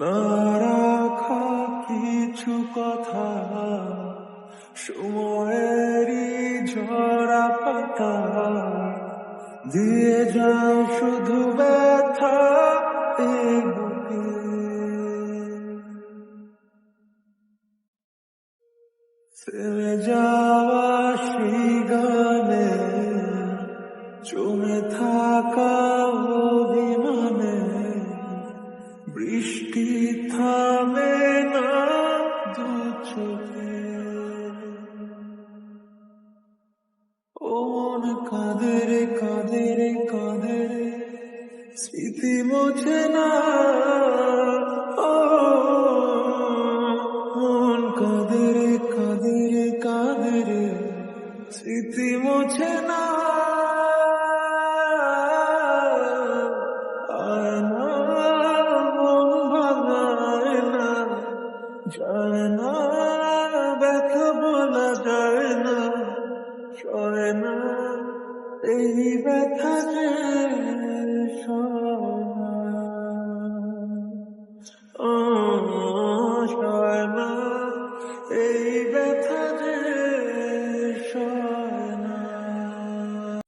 না রাখা কিছু কথা সময়েরই ঝরা পাতা। দিয়ে যাও শুধু ব্যথা বুকে। ফেলে যাওয়া সেই গানে জমে থাকা অভিমানে ও মন কাঁদে রে কাঁদে স্মৃতি মোছে না।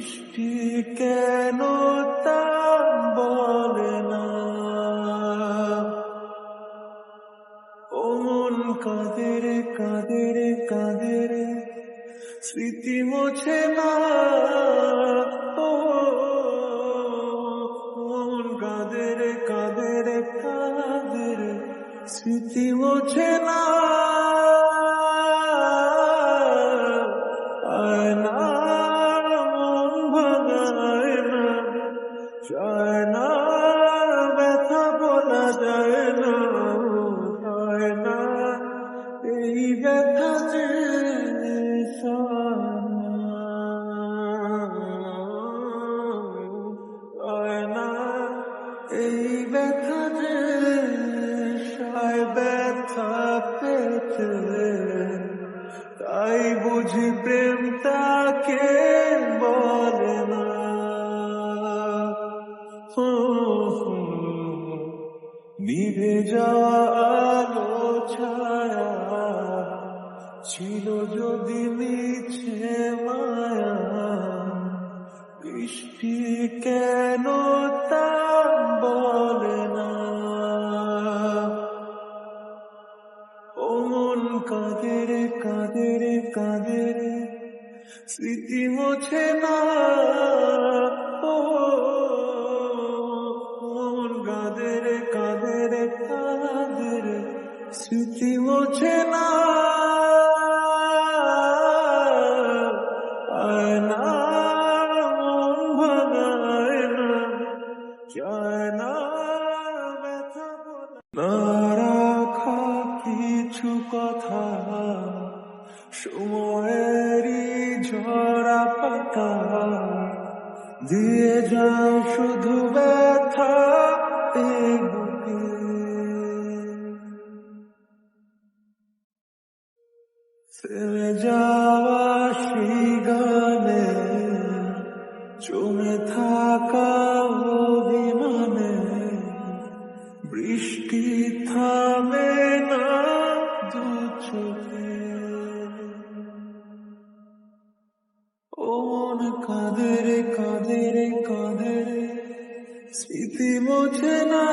বৃষ্টি কেন তা বলে না? ও মন কাঁদের কাঁদের কাঁদের স্মৃতি মোছে না? ও মন কাঁদের কাঁদের কাঁদের স্মৃতি মোছে না? যায় ব্যথা বলা যায় না এই ব্যথা এই ব্যথা ব্যথা তাই বুঝি প্রেম তাকে বলে না। নিভে আলো ছায়া ছিল যদি মিছে মায়া। বৃষ্টি কেন তা বলে না? ও মন কাঁদের কাঁদের কাঁদের, স্মৃতি মোছে না। ও স্মৃতি মোছে না। যায় রাখা কিছু কথা। সময়েরই ঝরা পাতা। দিয়ে যাও শুধু ব্যথা ফেলে যাওয়া সেই গানে জমে থাকা অভিমানে, বৃষ্টি থামে না দু চোখে। ও মন কাঁদে রে কাঁদে রে স্মৃতি মোছে না